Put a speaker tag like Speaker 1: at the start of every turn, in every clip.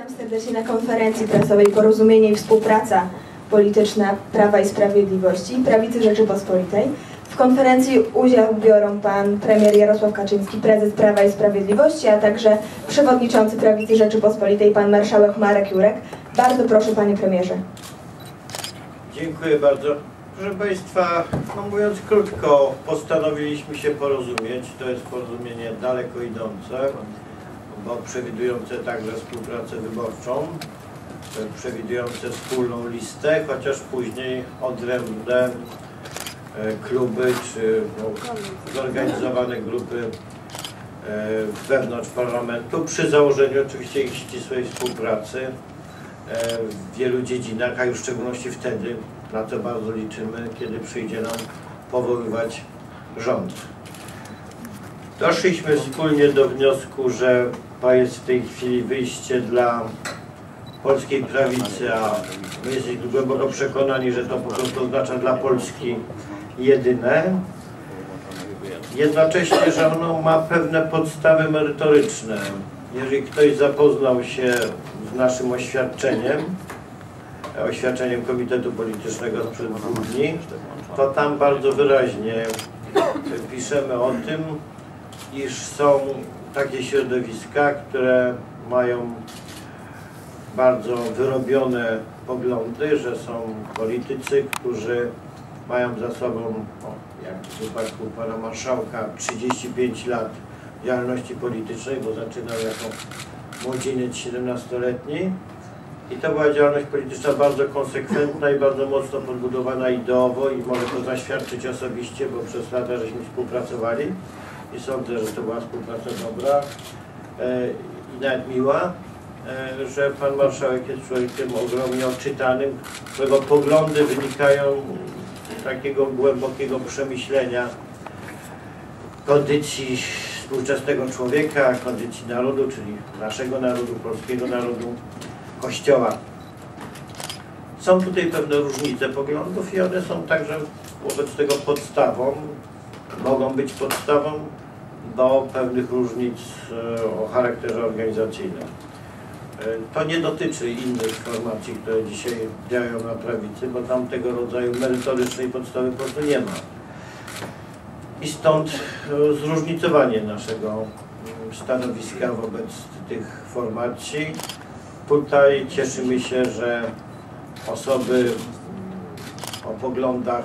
Speaker 1: Witam serdecznie na konferencji prasowej Porozumienie i Współpraca Polityczna Prawa i Sprawiedliwości Prawicy Rzeczypospolitej. W konferencji udział biorą pan premier Jarosław Kaczyński, prezes Prawa i Sprawiedliwości, a także przewodniczący Prawicy Rzeczypospolitej, pan marszałek Marek Jurek. Bardzo proszę panie premierze.
Speaker 2: Dziękuję bardzo. Proszę Państwa, no mówiąc krótko, postanowiliśmy się porozumieć. To jest porozumienie daleko idące, przewidujące także współpracę wyborczą, e, przewidujące wspólną listę, chociaż później odrębne e, kluby czy no, zorganizowane grupy e, wewnątrz parlamentu, przy założeniu oczywiście ich ścisłej współpracy w wielu dziedzinach, a już w szczególności wtedy, na co bardzo liczymy, kiedy przyjdzie nam powoływać rząd. Doszliśmy wspólnie do wniosku, że to jest w tej chwili wyjście dla polskiej prawicy, a my jesteśmy głęboko przekonani, że to po prostu oznacza dla Polski jedyne. Jednocześnie, że ono ma pewne podstawy merytoryczne. Jeżeli ktoś zapoznał się z naszym oświadczeniem, oświadczeniem Komitetu Politycznego sprzed dwóch dni, to tam bardzo wyraźnie piszemy o tym, iż są takie środowiska, które mają bardzo wyrobione poglądy, że są politycy, którzy mają za sobą, o, jak w przypadku pana marszałka, 35 lat działalności politycznej, bo zaczynał jako młodzieniec 17-letni. I to była działalność polityczna bardzo konsekwentna i bardzo mocno podbudowana ideowo i mogę to zaświadczyć osobiście, bo przez lata żeśmy współpracowali i sądzę, że to była współpraca dobra e, i nawet miła, e, że pan marszałek jest człowiekiem ogromnie odczytanym, którego poglądy wynikają z takiego głębokiego przemyślenia kondycji współczesnego człowieka, kondycji narodu, czyli naszego narodu, polskiego narodu, Kościoła. Są tutaj pewne różnice poglądów i one są także wobec tego podstawą, mogą być podstawą do pewnych różnic e, o charakterze organizacyjnym. E, to nie dotyczy innych formacji, które dzisiaj działają na prawicy, bo tam tego rodzaju merytorycznej podstawy po prostu nie ma. I stąd e, zróżnicowanie naszego stanowiska wobec tych formacji. Tutaj cieszymy się, że osoby o poglądach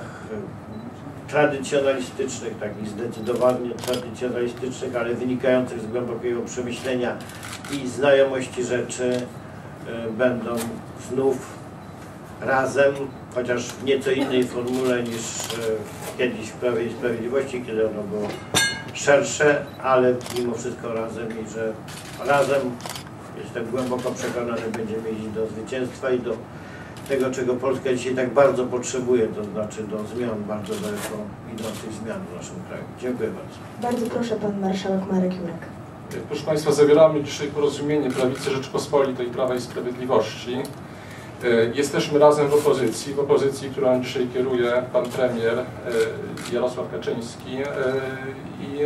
Speaker 2: tradycjonalistycznych, takich zdecydowanie tradycjonalistycznych, ale wynikających z głębokiego przemyślenia i znajomości rzeczy y, będą znów razem, chociaż w nieco innej formule niż y, kiedyś w Prawie i Sprawiedliwości, kiedy ono było szersze, ale mimo wszystko razem i że razem, jestem głęboko przekonany, będziemy iść do zwycięstwa i do tego, czego Polska dzisiaj tak bardzo potrzebuje, to znaczy do zmian, bardzo daleko idących zmian w naszym kraju. Dziękuję bardzo.
Speaker 1: Bardzo proszę pan marszałek Marek Jurek.
Speaker 3: Proszę Państwa, zawieramy dzisiaj porozumienie Prawicy Rzeczpospolitej Prawa i Sprawiedliwości. E, jesteśmy razem w opozycji, w opozycji, którą dzisiaj kieruje pan premier e, Jarosław Kaczyński e, i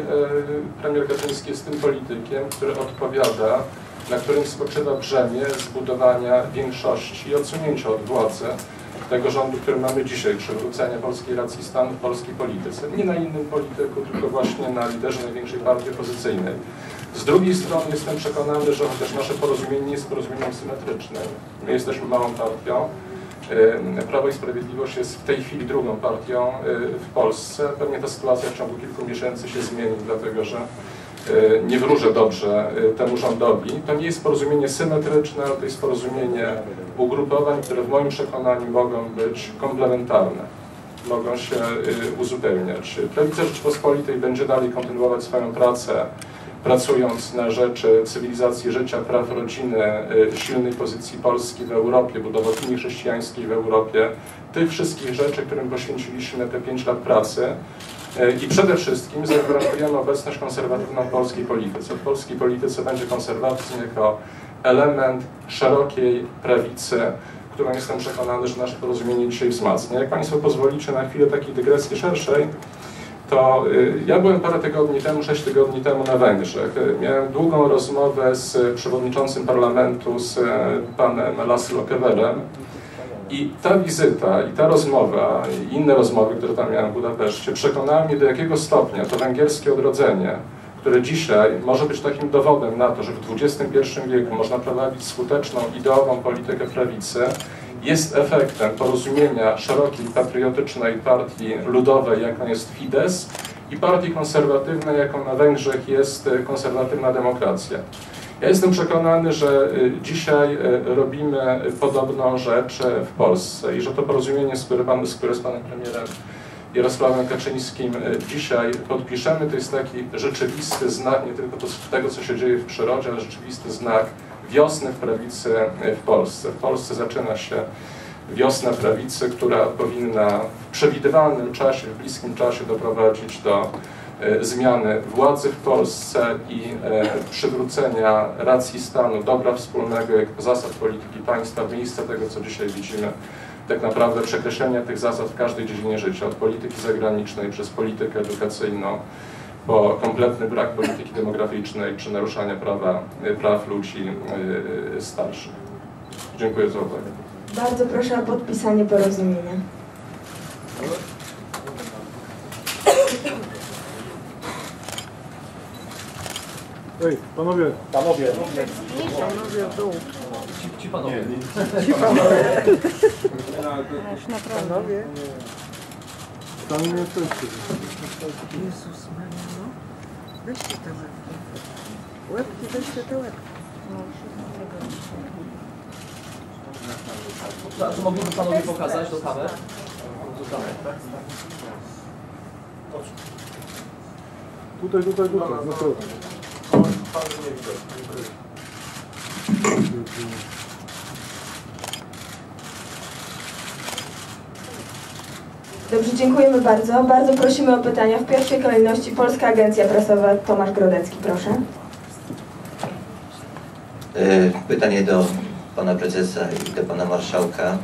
Speaker 3: premier Kaczyński jest tym politykiem, który odpowiada na którym spoczywa brzemię zbudowania większości i odsunięcia od władzy tego rządu, który mamy dzisiaj, przywrócenia polskiej racji stanu polskiej polityce. Nie na innym polityku, tylko właśnie na liderze największej partii opozycyjnej. Z drugiej strony jestem przekonany, że chociaż nasze porozumienie nie jest porozumieniem symetrycznym, my jesteśmy małą partią, Prawo i Sprawiedliwość jest w tej chwili drugą partią w Polsce. Pewnie ta sytuacja w ciągu kilku miesięcy się zmieni, dlatego że nie wróżę dobrze e, temu rządowi. To nie jest porozumienie symetryczne, to jest porozumienie ugrupowań, które w moim przekonaniu mogą być komplementarne, mogą się e, uzupełniać. Prawica Rzeczypospolitej będzie dalej kontynuować swoją pracę, pracując na rzecz cywilizacji życia, praw rodziny, silnej pozycji Polski w Europie, budowy opinii chrześcijańskiej w Europie, tych wszystkich rzeczy, którym poświęciliśmy te pięć lat pracy, I przede wszystkim zagwarantujemy obecność konserwatywną w polskiej polityce. W polskiej polityce będzie konserwatyzm jako element szerokiej prawicy, którą jestem przekonany, że nasze porozumienie dzisiaj wzmacnia. Jak Państwo pozwolicie na chwilę takiej dygresji szerszej, to y, ja byłem parę tygodni temu, sześć tygodni temu na Węgrzech. Y, Miałem długą rozmowę z przewodniczącym parlamentu, z y, panem Laszlo Keverem. I ta wizyta, i ta rozmowa, i inne rozmowy, które tam miałem w Budapeszcie, przekonały mnie do jakiego stopnia to węgierskie odrodzenie, które dzisiaj może być takim dowodem na to, że w XXI wieku można prowadzić skuteczną, ideową politykę prawicy, jest efektem porozumienia szerokiej, patriotycznej partii ludowej, jaką jest Fidesz, i partii konserwatywnej, jaką na Węgrzech jest konserwatywna demokracja. Ja jestem przekonany, że y, dzisiaj y, robimy podobną rzecz y, w Polsce i że to porozumienie, z które, pan, z, które z panem premierem Jarosławem Kaczyńskim y, dzisiaj podpiszemy, to jest taki rzeczywisty znak nie tylko tego, co się dzieje w przyrodzie, ale rzeczywisty znak wiosny w prawicy y, w Polsce. W Polsce zaczyna się wiosna prawicy, która powinna w przewidywalnym czasie, w bliskim czasie doprowadzić do e, zmiany władzy w Polsce i e, przywrócenia racji stanu, dobra wspólnego, jak zasad polityki państwa, w miejsce tego, co dzisiaj widzimy, tak naprawdę przekreślenia tych zasad w każdej dziedzinie życia, od polityki zagranicznej przez politykę edukacyjną, po kompletny brak polityki demograficznej czy naruszania prawa, praw ludzi e, starszych. Dziękuję za uwagę.
Speaker 1: Bardzo proszę o podpisanie porozumienia.
Speaker 4: Ej, panowie,
Speaker 5: Panowie,
Speaker 4: panowie w dół.
Speaker 5: ci panowie.
Speaker 4: Panowie? Tam nie jesteście.
Speaker 6: Jezus Maria, no. Weźcie te łebki. Łebki, weźcie te łebki.
Speaker 5: A to mogliby panowie pokazać do kamer? Do kamer, tak?
Speaker 4: Tutaj, tutaj, tutaj, no to.
Speaker 1: Dobrze, dziękujemy bardzo. Bardzo prosimy o pytania. W pierwszej kolejności Polska Agencja Prasowa Tomasz Grodecki, proszę.
Speaker 7: E, Pytanie do pana prezesa i do pana marszałka. Mm,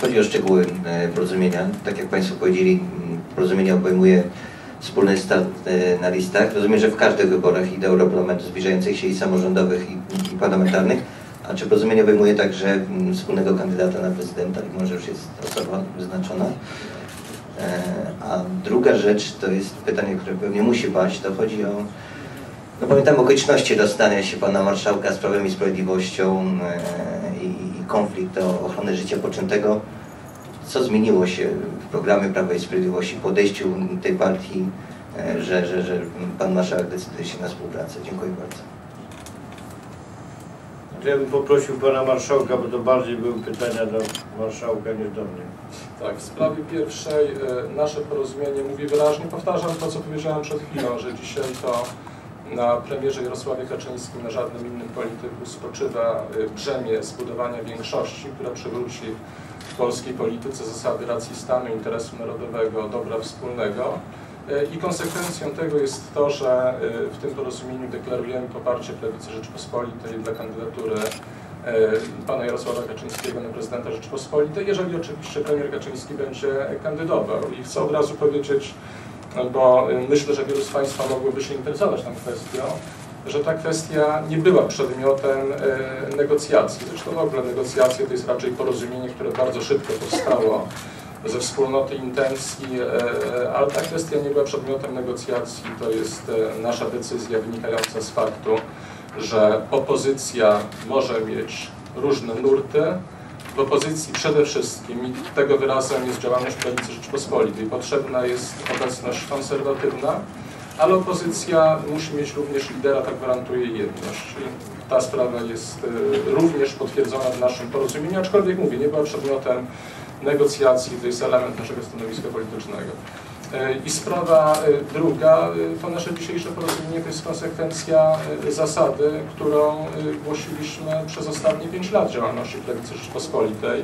Speaker 7: Chodzi o szczegóły e, porozumienia. Tak jak państwo powiedzieli, mm, porozumienie obejmuje wspólny start e, na listach. Rozumiem, że w każdych wyborach i do Europarlamentu zbliżających się i samorządowych i, i parlamentarnych. A czy porozumienie obejmuje także mm, wspólnego kandydata na prezydenta, mimo że już jest osoba wyznaczona? E, A druga rzecz to jest pytanie, które pewnie musi paść, to chodzi o no pamiętam okoliczności rozstania się pana marszałka z Prawem i Sprawiedliwością e, i, i konflikt o ochronę życia poczętego. Co zmieniło się w programie Prawa i Sprawiedliwości, podejściu tej partii, e, że, że, że pan marszałek decyduje się na współpracę? Dziękuję bardzo.
Speaker 2: To ja bym poprosił pana marszałka, bo to bardziej były pytania do marszałka niż do mnie.
Speaker 3: Tak, w sprawie pierwszej e, nasze porozumienie mówi wyraźnie, powtarzam to, co powiedziałem przed chwilą, że dzisiaj to na premierze Jarosławie Kaczyńskim, na żadnym innym polityku spoczywa e, brzemię zbudowania większości, która przywróci w polskiej polityce zasady racji stanu, interesu narodowego, dobra wspólnego. E, I konsekwencją tego jest to, że e, w tym porozumieniu deklarujemy poparcie Prawicy Rzeczpospolitej dla kandydatury e, pana Jarosława Kaczyńskiego na prezydenta Rzeczypospolitej, jeżeli oczywiście premier Kaczyński będzie kandydował. I chcę od razu powiedzieć, bo e, myślę, że wielu z Państwa mogłoby się interesować tą kwestią, że ta kwestia nie była przedmiotem e, negocjacji. Zresztą w ogóle negocjacje to jest raczej porozumienie, które bardzo szybko powstało ze wspólnoty intencji, e, ale ta kwestia nie była przedmiotem negocjacji. To jest e, nasza decyzja wynikająca z faktu, że opozycja może mieć różne nurty. W opozycji przede wszystkim, i tego wyrazem jest działalność Prawicy Rzeczpospolitej, potrzebna jest obecność konserwatywna, ale opozycja musi mieć również lidera, tak gwarantuje jedność. I ta sprawa jest e, również potwierdzona w naszym porozumieniu, aczkolwiek mówię, nie była przedmiotem negocjacji, to jest element naszego stanowiska politycznego. E, I sprawa e, druga, to nasze dzisiejsze porozumienie to jest konsekwencja zasady, którą głosiliśmy przez ostatnie pięć lat działalności Prawicy Rzeczpospolitej.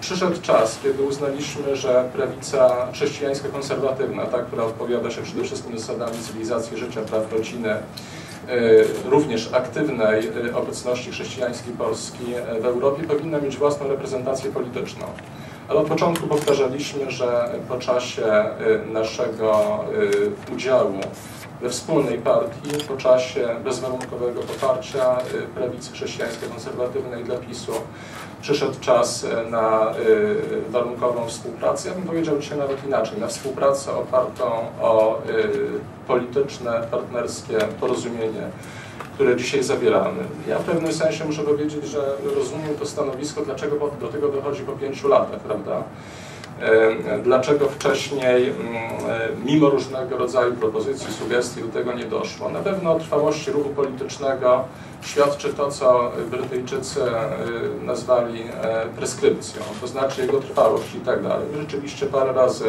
Speaker 3: Przyszedł czas, kiedy uznaliśmy, że prawica chrześcijańska konserwatywna, ta, która odpowiada się przede wszystkim zasadami cywilizacji życia, praw rodziny, e, również aktywnej e, obecności chrześcijańskiej Polski e, w Europie, powinna mieć własną reprezentację polityczną. Ale od początku powtarzaliśmy, że po czasie naszego udziału we wspólnej partii, po czasie bezwarunkowego poparcia prawicy chrześcijańskiej konserwatywnej dla PiSu, przyszedł czas y, na y, warunkową współpracę. Ja bym powiedział dzisiaj nawet inaczej, na współpracę opartą o y, polityczne, partnerskie porozumienie, które dzisiaj zawieramy. Ja w pewnym sensie muszę powiedzieć, że rozumiem to stanowisko, dlaczego do tego dochodzi po pięciu latach, prawda? E, Dlaczego wcześniej, mm, e, mimo różnego rodzaju propozycji, sugestii, do tego nie doszło? Na pewno o trwałości ruchu politycznego świadczy to, co Brytyjczycy e, nazwali preskrypcją, to znaczy jego trwałość i tak dalej. Rzeczywiście parę razy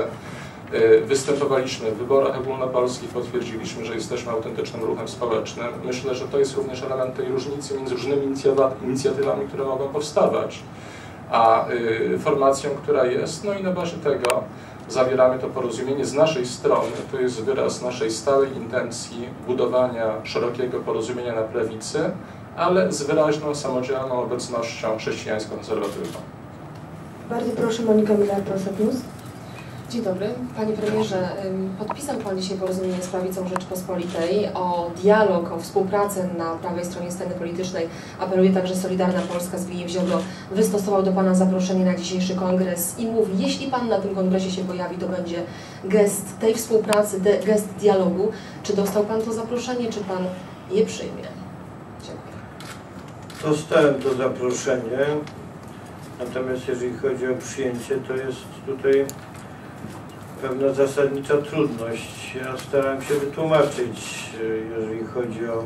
Speaker 3: występowaliśmy w wyborach ogólnopolskich, potwierdziliśmy, że jesteśmy autentycznym ruchem społecznym. Myślę, że to jest również element tej różnicy między różnymi inicjatywa- inicjatywami, które mogą powstawać a y, formacją, która jest. No i na bazie tego zawieramy to porozumienie z naszej strony. To jest wyraz naszej stałej intencji budowania szerokiego porozumienia na prawicy, ale z wyraźną, samodzielną obecnością chrześcijańsko-konserwatywną.
Speaker 1: Bardzo proszę Monika Miller, Polsat News.
Speaker 8: Dzień dobry. Panie premierze, podpisał Pan dzisiaj porozumienie z Prawicą Rzeczypospolitej o dialog, o współpracę na prawej stronie sceny politycznej. Apeluje także Solidarna Polska, Zbigniew Ziobro wystosował do Pana zaproszenie na dzisiejszy kongres i mówi, jeśli Pan na tym kongresie się pojawi, to będzie gest tej współpracy, gest dialogu. Czy dostał Pan to zaproszenie, czy Pan je przyjmie? Dziękuję.
Speaker 2: Dostałem to zaproszenie, natomiast jeżeli chodzi o przyjęcie, to jest tutaj pewna zasadnicza trudność. Ja starałem się wytłumaczyć, e, jeżeli chodzi o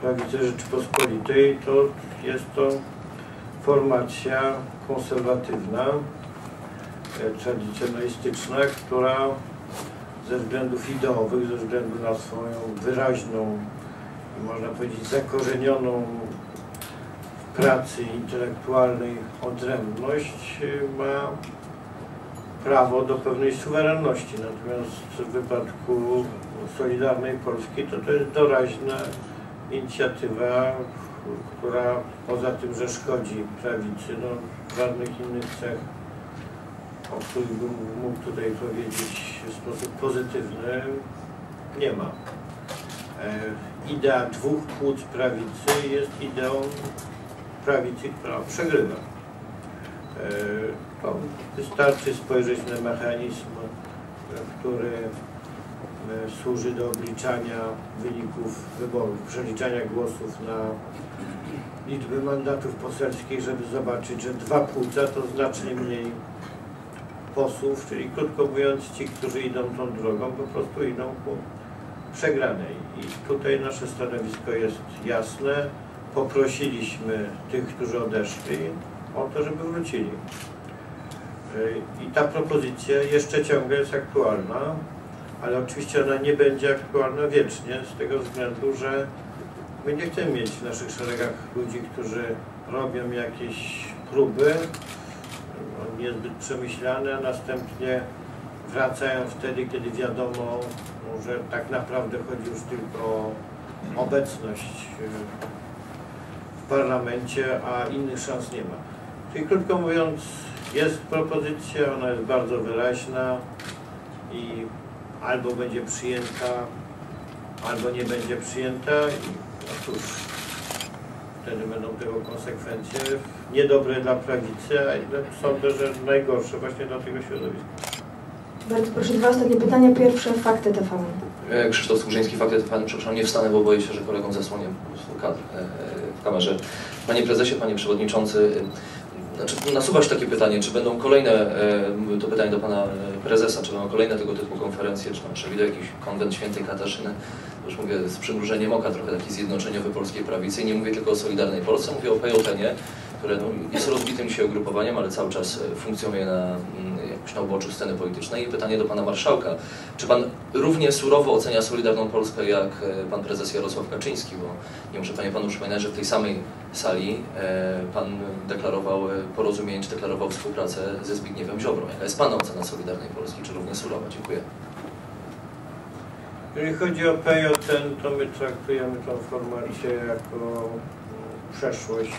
Speaker 2: prawicę Rzeczypospolitej, to jest to formacja konserwatywna, e, tradycjonalistyczna, która ze względów ideowych, ze względu na swoją wyraźną, można powiedzieć, zakorzenioną w pracy intelektualnej odrębność y, ma prawo do pewnej suwerenności. Natomiast w wypadku Solidarnej Polski to to jest doraźna inicjatywa, która poza tym, że szkodzi prawicy, no żadnych innych cech, o których bym mógł tutaj powiedzieć w sposób pozytywny, nie ma. E, idea dwóch płód prawicy jest ideą prawicy, która przegrywa. E, wystarczy spojrzeć na mechanizm, który e, służy do obliczania wyników wyborów, przeliczania głosów na liczby mandatów poselskich, żeby zobaczyć, że dwa płuca to znacznie mniej posłów, czyli krótko mówiąc ci, którzy idą tą drogą, po prostu idą ku przegranej. I tutaj nasze stanowisko jest jasne. Poprosiliśmy tych, którzy odeszli, o to, żeby wrócili. I ta propozycja jeszcze ciągle jest aktualna, ale oczywiście ona nie będzie aktualna wiecznie, z tego względu, że my nie chcemy mieć w naszych szeregach ludzi, którzy robią jakieś próby, no, niezbyt przemyślane, a następnie wracają wtedy, kiedy wiadomo, że tak naprawdę chodzi już tylko o obecność yy, w parlamencie, a innych szans nie ma. Czyli krótko mówiąc, jest propozycja, ona jest bardzo wyraźna i albo będzie przyjęta, albo nie będzie przyjęta i no cóż, wtedy będą tego konsekwencje niedobre dla prawicy, a sądzę, że najgorsze właśnie dla tego środowiska.
Speaker 1: Bardzo proszę, dwa ostatnie pytania. Pierwsze, fakty TVN.
Speaker 5: E, Krzysztof Skurzyński, fakty Pan, przepraszam, nie wstanę, bo boję się, że kolegom zasłonię po prostu kadr e, w kamerze. Panie Prezesie, Panie Przewodniczący, e, znaczy, nasuwa się takie pytanie, czy będą kolejne, e, to pytanie do Pana e, Prezesa, czy będą kolejne tego typu konferencje, czy Pan przewiduje jakiś konwent świętej Katarzyny, już mówię z przymrużeniem oka, trochę taki zjednoczeniowy polskiej prawicy, I nie mówię tylko o Solidarnej Polsce, mówię o PJN-ie, które no, jest rozbitym dzisiaj ugrupowaniem, ale cały czas e, funkcjonuje na, na uboczu sceny politycznej. I pytanie do Pana Marszałka. Czy Pan równie surowo ocenia Solidarną Polskę jak e, Pan Prezes Jarosław Kaczyński? Bo nie muszę Panie Panu przypominać, że w tej samej sali e, Pan deklarował e, porozumienie, czy deklarował współpracę ze Zbigniewem Ziobrą. Jaka jest Pana ocena Solidarnej Polski? Czy równie surowa? Dziękuję.
Speaker 2: Jeżeli chodzi o PJN, to my traktujemy tą formację jako mm, przeszłość,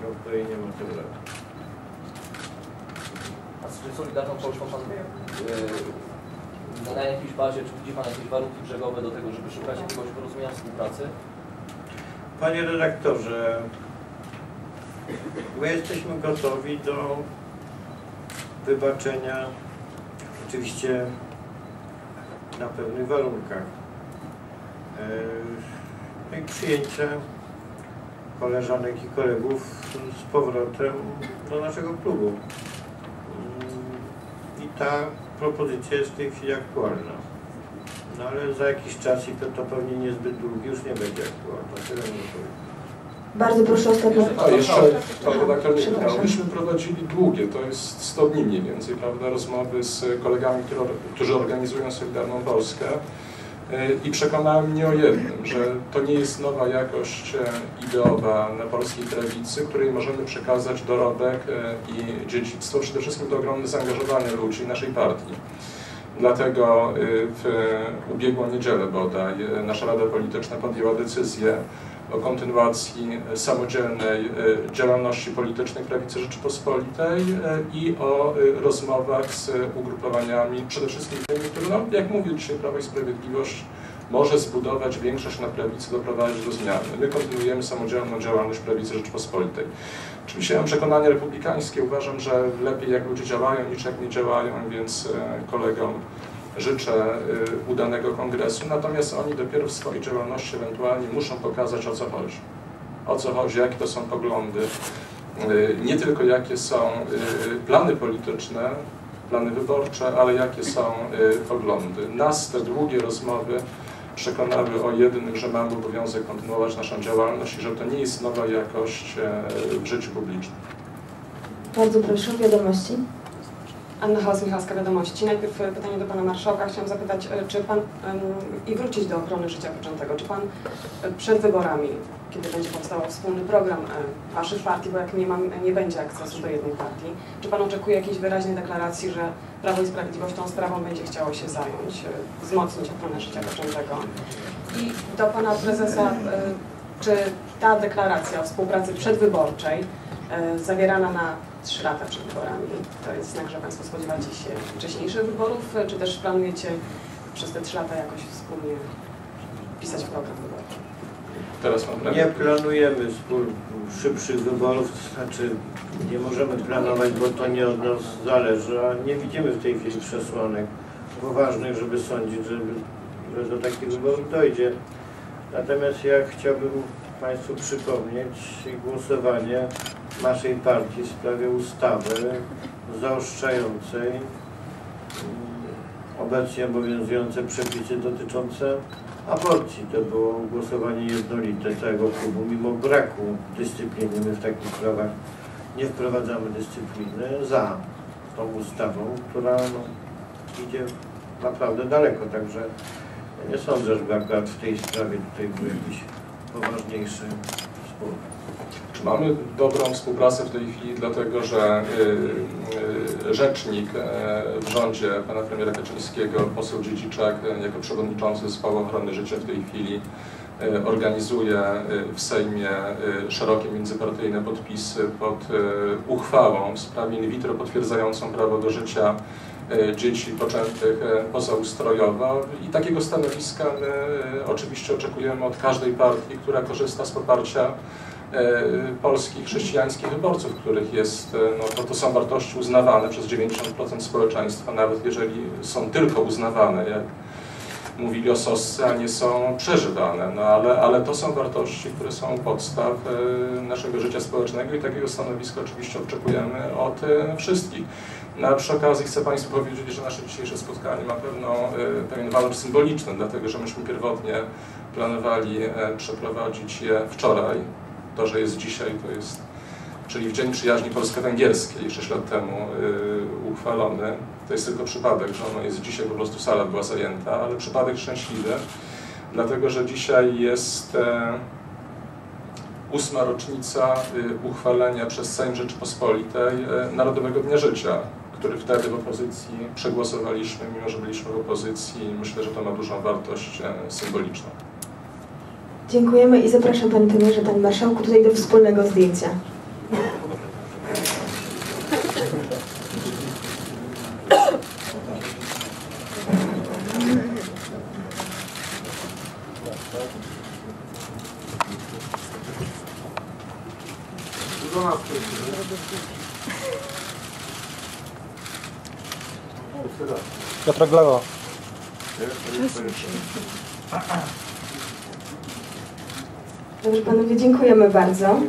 Speaker 2: do której nie ma tyle.
Speaker 5: Czy Solidarną Polską Pan yy, na jakiejś bazie, czy widzi Pan jakieś warunki brzegowe do tego, żeby szukać jakiegoś porozumienia współpracy?
Speaker 2: Panie redaktorze, my jesteśmy gotowi do wybaczenia, oczywiście na pewnych warunkach. No i przyjęcia koleżanek i kolegów z powrotem do naszego klubu. Ta propozycja jest w tej chwili aktualna. No ale za jakiś czas i to, to pewnie niezbyt długi już nie będzie aktualna. Tyle mogę powiedzieć.
Speaker 1: Bardzo proszę o ostatnie
Speaker 3: A jeszcze pan redaktor nie. Myśmy prowadzili długie, to jest 100 dni mniej więcej, prawda, rozmowy z kolegami, którzy, którzy organizują Solidarną Polskę. E, I przekonałem mnie o jednym, że to nie jest nowa jakość e, ideowa na polskiej prawicy, której możemy przekazać dorobek e, i dziedzictwo, przede wszystkim to ogromne zaangażowanie ludzi naszej partii. Dlatego w ubiegłą niedzielę bodaj nasza Rada Polityczna podjęła decyzję o kontynuacji samodzielnej y, działalności politycznej Prawicy Rzeczypospolitej y, i o rozmowach z ugrupowaniami, przede wszystkim tymi, które, no, jak mówię dzisiaj, Prawo i Sprawiedliwość może zbudować większość na prawicy, doprowadzić do zmiany. My kontynuujemy samodzielną działalność Prawicy Rzeczypospolitej. Oczywiście mam przekonanie republikańskie, uważam, że lepiej jak ludzie działają niż jak nie działają, więc e, kolegom życzę e, udanego kongresu, natomiast oni dopiero w swojej działalności ewentualnie muszą pokazać o co chodzi. O co chodzi, jakie to są poglądy, e, nie tylko jakie są e, plany polityczne, plany wyborcze, ale jakie są poglądy. Nas te długie rozmowy przekonały o jednym, że mamy obowiązek kontynuować naszą działalność i że to nie jest nowa jakość e, w życiu publicznym.
Speaker 1: Bardzo proszę o wiadomości.
Speaker 9: Anna Hałas, Michalska Wiadomości. Najpierw e, pytanie do Pana Marszałka. Chciałam zapytać, e, czy Pan, i wrócić do ochrony życia poczętego, czy Pan e, przed wyborami, kiedy będzie powstał wspólny program Waszych partii, bo jak nie, mam, nie będzie akcesu do jednej partii, czy Pan oczekuje jakiejś wyraźnej deklaracji, że Prawo i Sprawiedliwość tą sprawą będzie chciało się zająć, wzmocnić ochronę życia poczętego? I do Pana Prezesa, czy ta deklaracja o współpracy przedwyborczej zawierana na trzy lata przed wyborami. To jest znak, że Państwo spodziewacie się wcześniejszych wyborów, czy też planujecie przez te trzy lata jakoś wspólnie pisać program wyborczy?
Speaker 3: Teraz mam
Speaker 2: Nie planujemy wspól, szybszych wyborów, to znaczy nie możemy planować, bo to nie od nas zależy, a nie widzimy w tej chwili przesłanek poważnych, żeby sądzić, że, że do takich wyborów dojdzie. Natomiast ja chciałbym Państwu przypomnieć głosowanie naszej partii w sprawie ustawy zaostrzającej mm, obecnie obowiązujące przepisy dotyczące aborcji. To było głosowanie jednolite całego klubu, mimo braku dyscypliny. My w takich sprawach nie wprowadzamy dyscypliny za tą ustawą, która no, idzie naprawdę daleko. Także nie sądzę, żeby akurat w tej sprawie tutaj był jakiś poważniejszy
Speaker 3: mamy dobrą współpracę w tej chwili, dlatego że y, y, rzecznik y, w rządzie pana premiera Kaczyńskiego, poseł Dziedziczak, y, jako przewodniczący zespołu ochrony życia w tej chwili y, organizuje w Sejmie szerokie międzypartyjne podpisy pod uchwałą w sprawie in vitro potwierdzającą prawo do życia dzieci poczętych y, pozaustrojowo i takiego stanowiska my y, oczywiście oczekujemy od każdej partii, która korzysta z poparcia e, polskich chrześcijańskich wyborców, których jest, e, no to, to są wartości uznawane przez 90% społeczeństwa, nawet jeżeli są tylko uznawane, jak mówili o Sosce, a nie są przeżywane, no ale, ale to są wartości, które są podstaw e, naszego życia społecznego i takiego stanowiska oczywiście oczekujemy od e, wszystkich. No, przy okazji chcę Państwu powiedzieć, że nasze dzisiejsze spotkanie ma pewną, e, pewien walor symboliczny, dlatego że myśmy pierwotnie planowali e, przeprowadzić je wczoraj, to, że jest dzisiaj, to jest, czyli w Dzień Przyjaźni Polsko-Węgierskiej, 6 lat temu y, uchwalony. To jest tylko przypadek, że ono jest dzisiaj, po prostu sala była zajęta, ale przypadek szczęśliwy, dlatego że dzisiaj jest e, ósma rocznica y, uchwalenia przez Sejm Rzeczypospolitej e, Narodowego Dnia Życia, który wtedy w opozycji przegłosowaliśmy, mimo że byliśmy w opozycji. Myślę, że to ma dużą wartość e, symboliczną.
Speaker 1: Dziękujemy i zapraszam Panie Premierze, Panie Marszałku tutaj do wspólnego zdjęcia.
Speaker 10: Thank
Speaker 3: you. W lewo.
Speaker 1: Dobrze, panowie, dziękujemy bardzo.